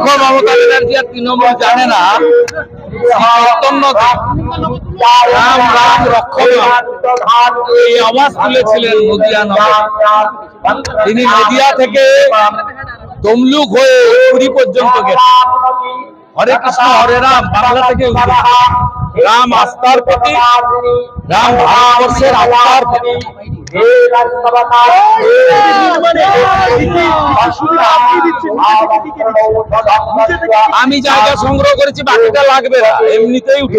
মমতা ব্যানার্জি আর তৃণমূল জানে না রাম রাম আওয়াজ তুলেছিলেন তিনি নদিয়া থেকে তমলুক হয়ে পুরী পর্যন্ত গেছেন। হরে কৃষ্ণ, হরে রাম, বাংলা থেকে রাম আস্থার প্রতি রাম ভারতবর্ষের আস্থার প্রতি আমি জায়গা সংগ্রহ করেছি বাকিটা লাগবে না এমনিতেই উঠে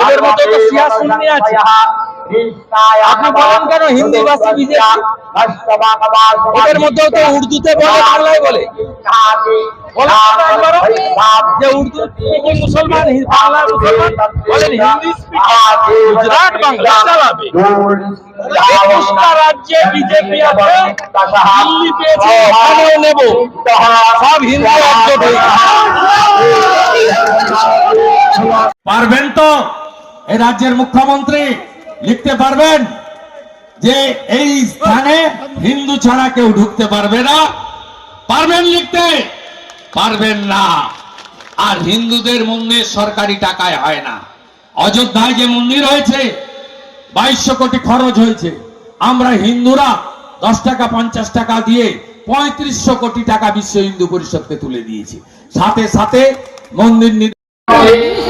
ওদের মতো তো সিয়া শুননি আছে। আপনি বলেন কেন হিন্দি ভাষী বিজেপি ওদের মধ্যেও তো উর্দুতে বলে বাংলায় বলে। বলেন তো একবারও যে উর্দু speaking মুসলমান বাংলা মুসলমান বলেন হিন্দি speaking গুজরাট বাংলা চালাবে। একুশটা রাজ্যে বিজেপি আছে দিল্লি পেয়েছে এখানেও নেব। সব হিন্দু একজোট হয়ে পারবেন তো? এই রাজ্যের মুখ্যমন্ত্রী লিখতে পারবেন যে এই স্থানে হিন্দু ছাড়া কেউ ঢুকতে পারবে না। পারবেন লিখতে? পারবেন না। আর হিন্দুদের মন্দির সরকারি টাকায় হয় না। অযোধ্যায় যে মন্দির হয়েছে বাইশশো কোটি খরচ হয়েছে। আমরা হিন্দুরা দশ টাকা, পঞ্চাশ টাকা দিয়ে পঁয়ত্রিশশো কোটি টাকা বিশ্ব হিন্দু পরিষদকে তুলে দিয়েছি। সাথে সাথে মন্দির